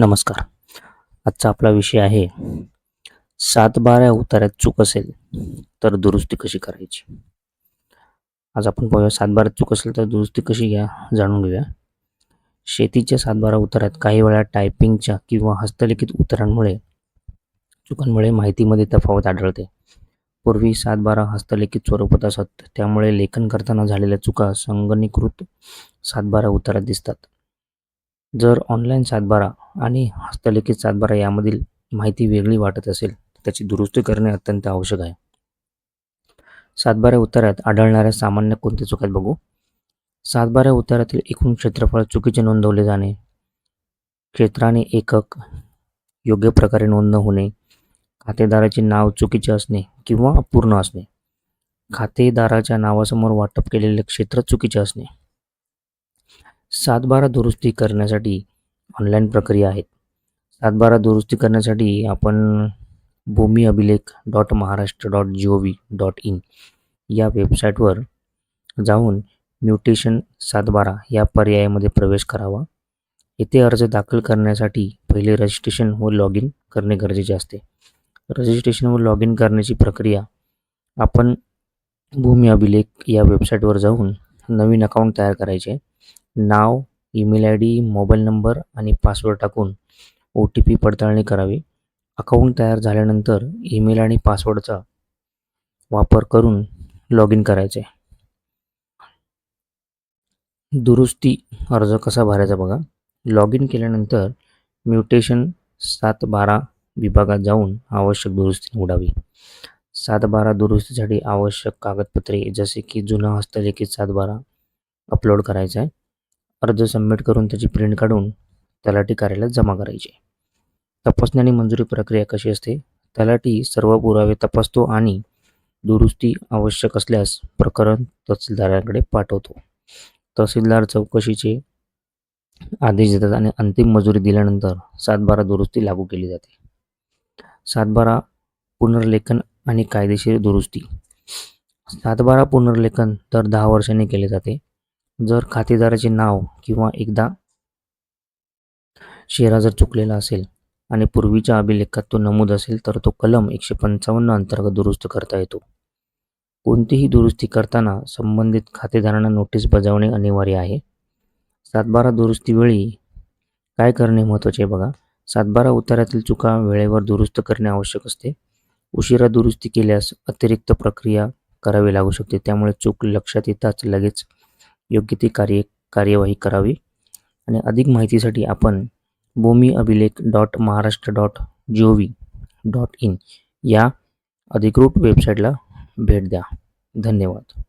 नमस्कार. आजचा आपला विषय आहे सात बारा उतार्यात चूक असेल तर दुरुस्ती कशी करायची? आज आपण पाहूया सातबारात चूक असेल तर दुरुस्ती कशी घ्या जाणून घेऊया. शेतीच्या सातबारा उतारात काही वेळा टायपिंगच्या किंवा हस्तलिखित उतारांमुळे चुकांमुळे माहितीमध्ये तफावत आढळते. पूर्वी सातबारा हस्तलिखित स्वरूपात असत त्यामुळे लेखन करताना झालेल्या चुका संगणीकृत सातबारा उतारात दिसतात. जर ऑनलाईन सातबारा आणि हस्तलिखित सातबारा यामधील माहिती वेगळी वाटत असेल तर त्याची दुरुस्ती करणे अत्यंत आवश्यक आहे. सातबारा उत्तरात आढळणाऱ्या सामान्य कोणत्या चुका आहेत बघू? सातबारा उत्तरातील एकूण क्षेत्रफळ चुकीचे नोंदवले जाणे क्षेत्राने एकक योग्य प्रकारे नोंद न होणे खातेदाराचे नाव चुकीचे असणे किंवा अपूर्ण असणे खातेदाराच्या नावासमोर वाटप केलेले क्षेत्र चुकीचे असणे. सातबारा दुरुस्ती करण्यासाठी ऑनलाईन प्रक्रिया आहेत. सातबारा दुरुस्ती करण्यासाठी आपण Bhumi Abhilekh dot Maharashtra dot G O V dot in या वेबसाईटवर जाऊन म्युटेशन सातबारा या पर्यायामध्ये प्रवेश करावा. येथे अर्ज दाखल करण्यासाठी पहिले रजिस्ट्रेशन व लॉग इन करणे गरजेचे असते. रजिस्ट्रेशन व लॉग इन करण्याची प्रक्रिया आपण भूमी अभिलेख या वेबसाईटवर जाऊन नवीन अकाउंट तयार करायचे. नाव email I D mobile number आणि पासवर्ड टाकून ओ टी पी पडताळणी करावी. अकाउंट तयार झाल्यानंतर ईमेल आणि पासवर्डचा वापर करून लॉग इन करायचे. दुरुस्ती अर्ज कसा भरायचा बघा. लॉग इन केल्यानंतर म्युटेशन सात बारा विभागात जाऊन आवश्यक दुरुस्ती निवडावी. सात बारा दुरुस्तीसाठी आवश्यक कागदपत्रे जसे की जुना हस्तलिखित सात बारा अपलोड करायचा आहे. अर्ज सबमिट करून त्याची प्रिंट काढून तलाठी कार्यालयात जमा करायचे. तपासणी आणि मंजुरी प्रक्रिया कशी असते? तलाठी सर्व पुरावे तपासतो आणि दुरुस्ती आवश्यक असल्यास प्रकरण तहसीलदाराकडे पाठवतो. तहसीलदार चौकशीचे आदेश देतात आणि अंतिम मंजुरी दिल्यानंतर सातबारा दुरुस्ती लागू केली जाते. सातबारा पुनर्लेखन आणि कायदेशीर दुरुस्ती. सातबारा पुनर्लेखन दर दहा वर्षांनी केले जाते. जर खातेदाराचे नाव किंवा एकदा शेरा जर चुकलेला असेल आणि पूर्वीच्या अभिलेखात तो नमूद असेल तर तो कलम एकशे पंचावन्न अंतर्गत दुरुस्त करता येतो. कोणतीही दुरुस्ती करताना संबंधित खातेदारांना नोटीस बजावणे अनिवार्य आहे. सातबारा दुरुस्तीवेळी काय करणे महत्त्वाचे आहे बघा. सातबारा उतारातील चुका वेळेवर दुरुस्त करणे आवश्यक असते. उशिरा दुरुस्ती केल्यास अतिरिक्त प्रक्रिया करावी लागू शकते. त्यामुळे चूक लक्षात येताच लगेच योग्य ती कार्य कार्यवाही करावी. आणि अधिक माहितीसाठी आपण Bhumi Abhilekh dot Maharashtra dot G O V dot in या अधिकृत वेबसाईटला भेट द्या. धन्यवाद.